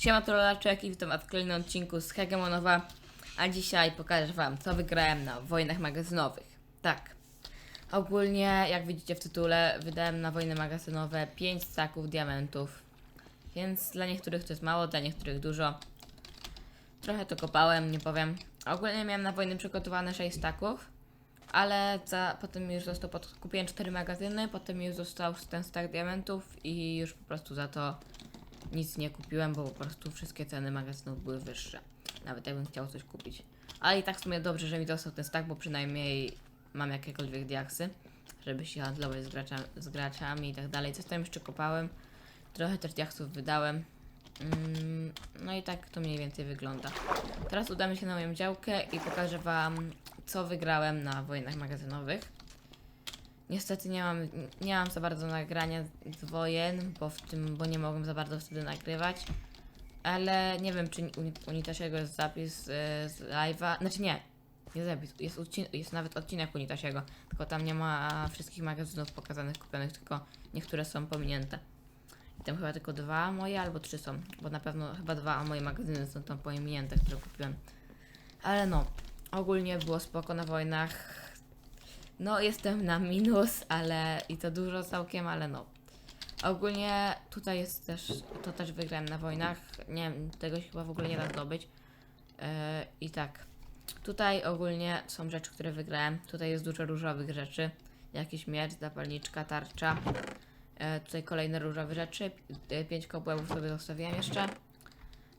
Siema Trolaczek i witam w kolejnym odcinku z Hegemonowa, a dzisiaj pokażę wam co wygrałem na wojnach magazynowych. Tak, ogólnie jak widzicie w tytule wydałem na wojny magazynowe 5 staków diamentów, więc dla niektórych to jest mało, dla niektórych dużo. Trochę to kopałem, nie powiem. Ogólnie miałem na wojny przygotowane 6 staków, ale za, potem już został, pod, kupiłem 4 magazyny, potem już został ten stak diamentów i już po prostu za to nic nie kupiłem, bo po prostu wszystkie ceny magazynów były wyższe. Nawet jakbym chciał coś kupić. Ale i tak w sumie dobrze, że mi dostał ten stack, bo przynajmniej mam jakiekolwiek diaksy, żeby się handlować z, gracza, z graczami i tak dalej. Coś tam jeszcze kopałem. Trochę też diaksów wydałem. Mm, no i tak to mniej więcej wygląda. Teraz udamy się na moją działkę i pokażę wam, co wygrałem na wojnach magazynowych. Niestety nie mam, nie mam za bardzo nagrania z wojen, bo w tym, bo nie mogłem za bardzo wtedy nagrywać. Ale nie wiem, czy u Unitasiego jest zapis y, z live'a. Znaczy nie, nie zapis, jest, odcin- jest nawet odcinek Unitasiego, tylko tam nie ma wszystkich magazynów pokazanych, kupionych, tylko niektóre są pominięte. I tam chyba tylko dwa moje albo trzy są, bo na pewno chyba dwa moje magazyny są tam pominięte, które kupiłem. Ale no, ogólnie było spoko na wojnach. No, jestem na minus, ale i to dużo całkiem, ale no. Ogólnie tutaj jest też, to też wygrałem na wojnach. Nie wiem, tego się chyba w ogóle nie da zdobyć. E, I tak. Tutaj ogólnie są rzeczy, które wygrałem. Tutaj jest dużo różowych rzeczy. Jakiś miecz, zapalniczka, tarcza. E, tutaj kolejne różowe rzeczy. E, pięć kobłębów sobie zostawiłem jeszcze.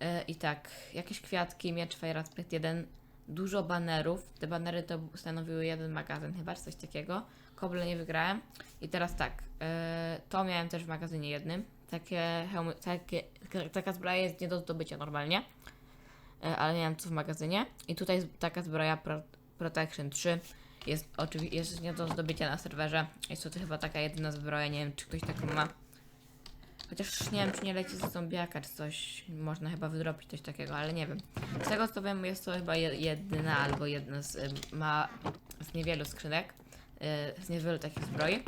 E, I tak, jakieś kwiatki, miecz Aspect 1, dużo banerów. Te banery to stanowiły jeden magazyn, chyba czy coś takiego. Koble nie wygrałem. I teraz tak, e, to miałem też w magazynie jednym. Takie hełmy, takie, taka zbroja jest nie do zdobycia normalnie, e, ale miałem to w magazynie. I tutaj taka zbroja Pro, Protection 3 jest oczywiście jest nie do zdobycia na serwerze. Jest to chyba taka jedyna zbroja, nie wiem czy ktoś taką ma. Chociaż nie wiem, czy nie leci z zombiaka, czy coś. Można chyba wydropić coś takiego, ale nie wiem. Z tego co wiem, jest to chyba je- jedyna albo jedna z, ma, z niewielu skrzynek. y, Z niewielu takich zbroi.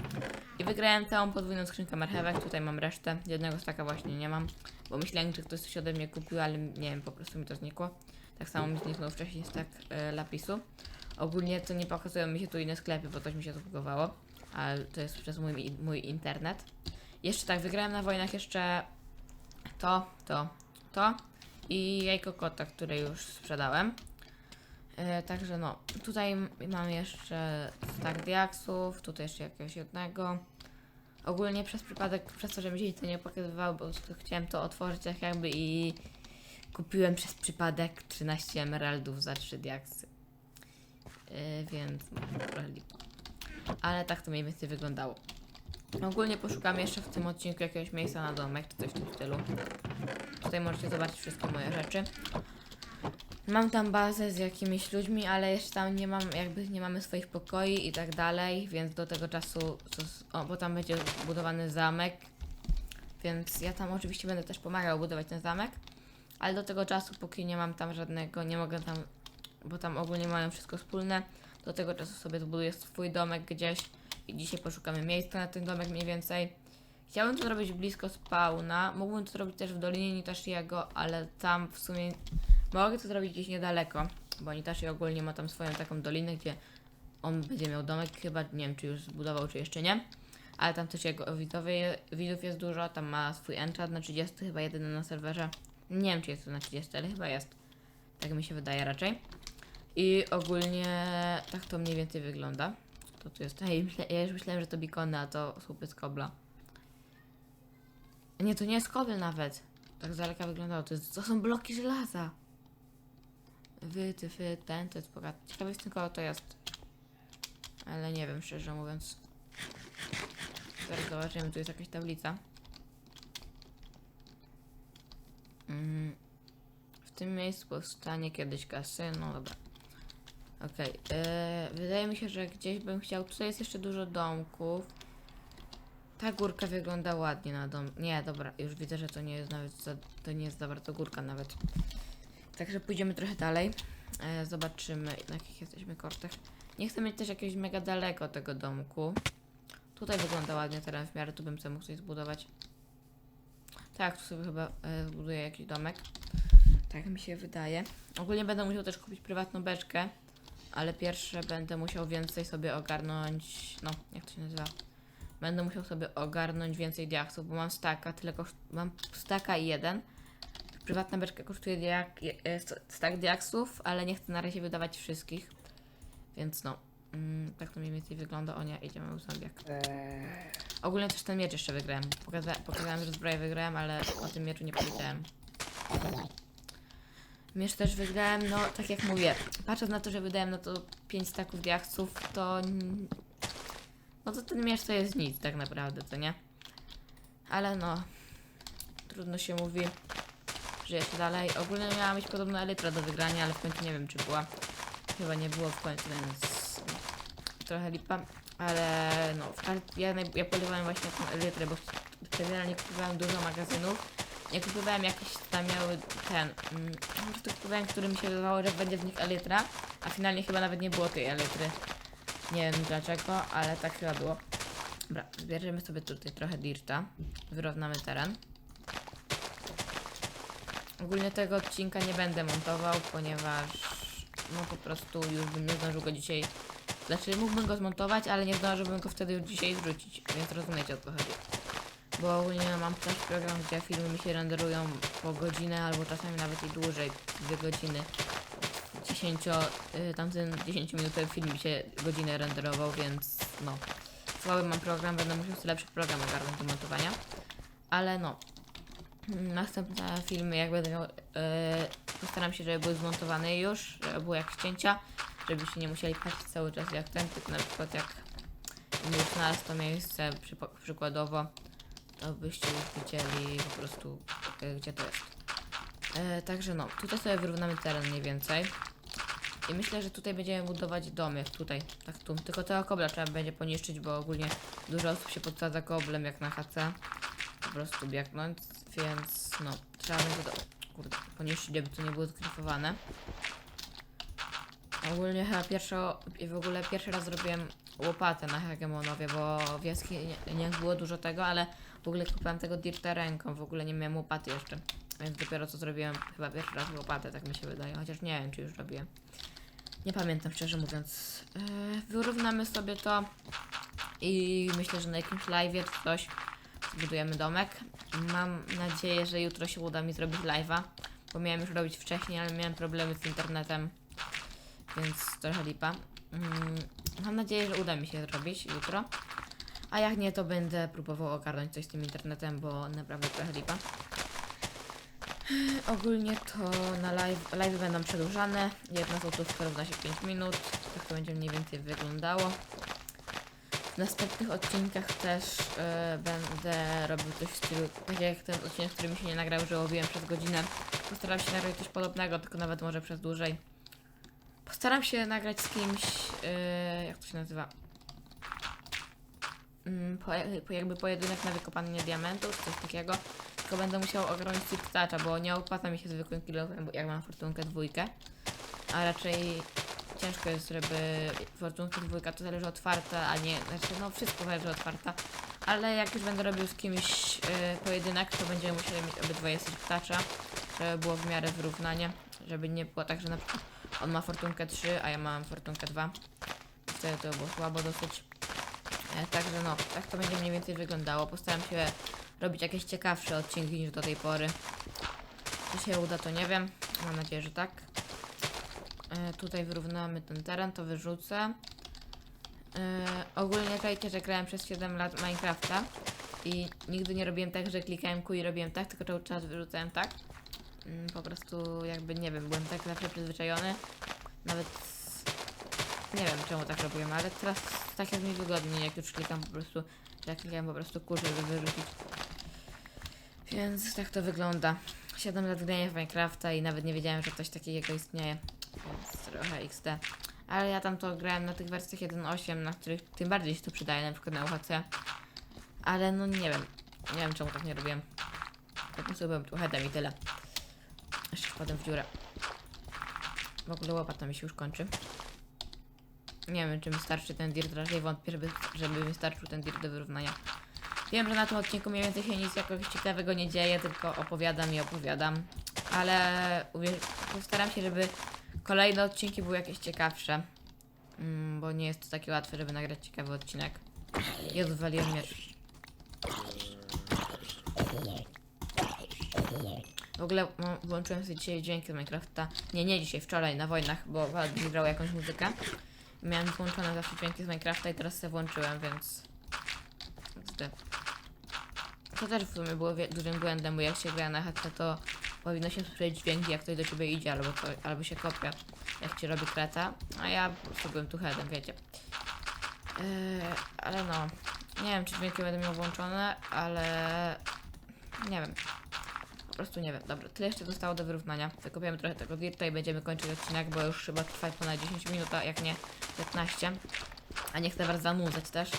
I wygrałem całą podwójną skrzynkę marchewek. Tutaj mam resztę. Jednego staka właśnie nie mam. Bo myślałem, że ktoś coś ode mnie kupił, ale nie wiem, po prostu mi to znikło. Tak samo mi zniknął wcześniej stak y, lapisu. Ogólnie to nie pokazują mi się tu inne sklepy, bo coś mi się zbugowało. Ale to jest przez mój, mój internet. Jeszcze tak, wygrałem na wojnach jeszcze to, to, to i jajko kota, które już sprzedałem. E, także no, tutaj mam jeszcze tak diaksów, tutaj jeszcze jakiegoś jednego. Ogólnie przez przypadek, przez to, że mi się to nie pokazywało, bo chciałem to otworzyć tak jakby i kupiłem przez przypadek 13 emeraldów za 3 diaksy. E, więc no. Ale tak to mniej więcej wyglądało. Ogólnie poszukam jeszcze w tym odcinku jakiegoś miejsca na domek, czy coś w tym stylu. Tutaj możecie zobaczyć wszystkie moje rzeczy. Mam tam bazę z jakimiś ludźmi, ale jeszcze tam nie mam, jakby nie mamy swoich pokoi i tak dalej, więc do tego czasu, o, bo tam będzie budowany zamek, więc ja tam oczywiście będę też pomagał budować ten zamek, ale do tego czasu, póki nie mam tam żadnego, nie mogę tam, bo tam ogólnie mają wszystko wspólne, do tego czasu sobie zbuduję swój domek gdzieś dzisiaj poszukamy miejsca na ten domek mniej więcej. Chciałbym to zrobić blisko spawna. Mógłbym to zrobić też w Dolinie Nitashiego, ale tam w sumie mogę to zrobić gdzieś niedaleko, bo Nitashi ogólnie ma tam swoją taką dolinę, gdzie on będzie miał domek, chyba nie wiem czy już zbudował, czy jeszcze nie. Ale tam też jego widzowie, widzów jest dużo, tam ma swój enchant na 30, chyba jedyny na serwerze. Nie wiem czy jest to na 30, ale chyba jest. Tak mi się wydaje raczej. I ogólnie tak to mniej więcej wygląda. To tu jest. Hej, myślę, ja już myślałem, że to bikony, a to słupy z kobla. Nie, to nie jest kobel nawet. Tak z daleka wyglądało. To, jest, to są bloki żelaza. Wy, ty, fy, ten, to jest bogaty. Ciekawe jestem, kogo to jest. Ale nie wiem, szczerze mówiąc. Zaraz zobaczymy, tu jest jakaś tablica. Mm. W tym miejscu powstanie kiedyś kasyno, dobra. Okej, e, wydaje mi się, że gdzieś bym chciał. Tutaj jest jeszcze dużo domków. Ta górka wygląda ładnie na dom. Nie, dobra, już widzę, że to nie jest nawet za, to nie jest za bardzo górka nawet. Także pójdziemy trochę dalej. E, zobaczymy na jakich jesteśmy kosztach. Nie chcę mieć też jakiegoś mega daleko tego domku. Tutaj wygląda ładnie teren w miarę, tu bym sobie mógł coś zbudować. Tak, tu sobie chyba e, zbuduję jakiś domek. Tak mi się wydaje. Ogólnie będę musiał też kupić prywatną beczkę, ale pierwsze będę musiał więcej sobie ogarnąć. No, jak to się nazywa? Będę musiał sobie ogarnąć więcej diaksów, bo mam staka, tyle koszt... mam staka i jeden. Prywatna beczka kosztuje diak... e, st- stak diaksów, ale nie chcę na razie wydawać wszystkich. Więc no, mm, tak to mniej więcej wygląda. O nie, idziemy u zombiak. Ogólnie też ten miecz jeszcze wygrałem. Pokaza pokazałem, że zbroję wygrałem, ale o tym mieczu nie powiedziałem. Miecz też wygrałem, no tak jak mówię, patrząc na to, że wydałem na to 5 staków diaksów, to... No to ten miecz to jest nic tak naprawdę, to nie? Ale no... Trudno się mówi. Żyje się dalej. Ogólnie miała mieć podobno elytra do wygrania, ale w końcu nie wiem czy była. Chyba nie było w końcu, więc... no, Trochę lipa. Ale no, ja, ja polewałem właśnie tą elytrę, bo generalnie kupowałem dużo magazynów. Nie kupowałem jakieś tam miały ten. Mm, prostu kupowałem, który mi się wydawało, że będzie w nich elytra, a finalnie chyba nawet nie było tej elytry. Nie wiem dlaczego, ale tak chyba było. Dobra, zbierzemy sobie tutaj trochę dirta. Wyrównamy teren. Ogólnie tego odcinka nie będę montował, ponieważ no po prostu już bym nie zdążył go dzisiaj. Znaczy mógłbym go zmontować, ale nie zdążyłbym go wtedy już dzisiaj wrzucić, więc rozumiecie o co chodzi. Bo ogólnie mam też program, gdzie filmy mi się renderują po godzinę albo czasami nawet i dłużej, dwie godziny. 10, y, tamten 10 minutowy film mi się godzinę renderował, więc no. Słaby mam program, będę musiał sobie lepszy program ogarnąć do montowania. Ale no. Następne filmy, jak będę miał, y, postaram się, żeby były zmontowane już, żeby były jak cięcia, żebyście nie musieli patrzeć cały czas jak ten typ, na przykład jak już znalazł to miejsce przypo- przykładowo, to byście już widzieli po prostu e, gdzie to jest. E, także no, tutaj sobie wyrównamy teren mniej więcej. I myślę, że tutaj będziemy budować domy, tutaj, tak tu. Tylko tego kobla trzeba będzie poniszczyć, bo ogólnie dużo osób się podsadza koblem jak na HC. Po prostu biegnąć, więc no, trzeba będzie to kurde, poniszczyć, żeby to nie było zgryfowane. Ogólnie chyba w ogóle pierwszy raz zrobiłem łopatę na Hegemonowie, bo w jaskini nie było dużo tego, ale w ogóle kupowałem tego dirta ręką, w ogóle nie miałem łopaty jeszcze. Więc dopiero co zrobiłem chyba pierwszy raz łopatę, tak mi się wydaje, chociaż nie wiem czy już robiłem. Nie pamiętam szczerze mówiąc. Yy, wyrównamy sobie to i myślę, że na jakimś live czy coś zbudujemy domek. Mam nadzieję, że jutro się uda mi zrobić live'a, bo miałem już robić wcześniej, ale miałem problemy z internetem, więc trochę lipa. Mm, mam nadzieję, że uda mi się zrobić jutro. A jak nie, to będę próbował ogarnąć coś z tym internetem, bo naprawdę trochę lipa. Ogólnie to na live, live będą przedłużane. Jedna złotówka równa się 5 minut. Tak to będzie mniej więcej wyglądało. W następnych odcinkach też e, będę robił coś w stylu, tak jak ten odcinek, który mi się nie nagrał, że łowiłem przez godzinę. Postaram się nagrać coś podobnego, tylko nawet może przez dłużej. Postaram się nagrać z kimś, e, jak to się nazywa? Mm, po, po, jakby pojedynek na wykopanie diamentów, coś takiego. Tylko będę musiał ogarnąć Tic-Tacha, bo nie opłaca mi się zwykłym kilofem, jak mam fortunkę dwójkę. A raczej ciężko jest, żeby fortunka dwójka to zależy od farta, a nie, znaczy no wszystko zależy od farta. Ale jak już będę robił z kimś y, pojedynek, to będziemy musieli mieć obydwoje Tic-Tacha, żeby było w miarę wyrównanie, żeby nie było tak, że na przykład on ma fortunkę 3, a ja mam fortunkę 2. Wtedy to było słabo dosyć. E, Także no, tak to będzie mniej więcej wyglądało. Postaram się robić jakieś ciekawsze odcinki niż do tej pory. Czy się uda, to nie wiem. Mam nadzieję, że tak. E, tutaj wyrównamy ten teren, to wyrzucę. E, ogólnie czajcie, że grałem przez 7 lat Minecrafta i nigdy nie robiłem tak, że klikałem Q i robiłem tak, tylko cały czas wyrzucałem tak. Mm, po prostu jakby, nie wiem, byłem tak zawsze przyzwyczajony. Nawet nie wiem czemu tak robiłem, ale teraz tak jest mi wygodniej, jak już klikam po prostu, że ja klikam po prostu kur, żeby wyrzucić. Więc tak to wygląda. 7 lat grania w Minecrafta i nawet nie wiedziałem, że coś takiego istnieje. Więc trochę XD. Ale ja tam to grałem na tych wersjach 1.8, na których tym bardziej się to przydaje, na przykład na UHC. Ale no nie wiem. Nie wiem czemu tak nie robiłem. Po prostu byłem tu headem i tyle. Jeszcze wpadłem w dziurę. W ogóle łopata mi się już kończy. Nie wiem, czy mi starczy ten dirt, raczej wątpię, żeby, żeby mi starczył ten dirt do wyrównania. Wiem, że na tym odcinku mniej więcej się nic jakoś ciekawego nie dzieje, tylko opowiadam i opowiadam. Ale postaram się, żeby kolejne odcinki były jakieś ciekawsze. Mm, bo nie jest to takie łatwe, żeby nagrać ciekawy odcinek. Jezu, waliłem miecz. W ogóle no, włączyłem sobie dzisiaj dźwięki z Minecrafta. Nie, nie dzisiaj, wczoraj na wojnach, bo Waldemir grał jakąś muzykę. Miałem włączone zawsze dźwięki z Minecrafta i teraz sobie włączyłem, więc... XD. To też w sumie było dużym błędem, bo jak się gra na hackle, to powinno się słyszeć dźwięki, jak ktoś do ciebie idzie, albo, to, albo się kopia, jak ci robi kreta. A ja po prostu byłem tu headem, wiecie. Yy, ale no, nie wiem, czy dźwięki będę miał włączone, ale nie wiem. Prostu nie wiem. Dobra, tyle jeszcze zostało do wyrównania. Wykopiemy trochę tego dirta i będziemy kończyć odcinek, bo już chyba trwa ponad 10 minut, a jak nie 15. A nie chcę was zanudzać też.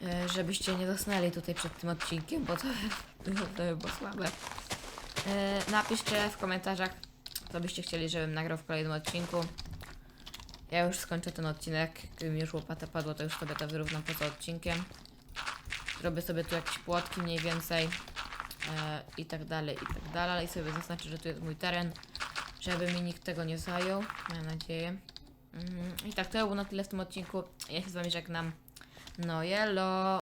Yy, żebyście nie zasnęli tutaj przed tym odcinkiem, bo to, to, by było słabe. Yy, napiszcie w komentarzach, co byście chcieli, żebym nagrał w kolejnym odcinku. Ja już skończę ten odcinek. Gdyby mi już łopata padła, to już sobie to wyrównam poza odcinkiem. Robię sobie tu jakieś płotki mniej więcej. E, I tak dalej, i tak dalej. I sobie zaznaczę, że tu jest mój teren. Żeby mi nikt tego nie zajął. Mam nadzieję. Mm, I tak, to było na tyle w tym odcinku. Ja się z wami żegnam. No, jelo!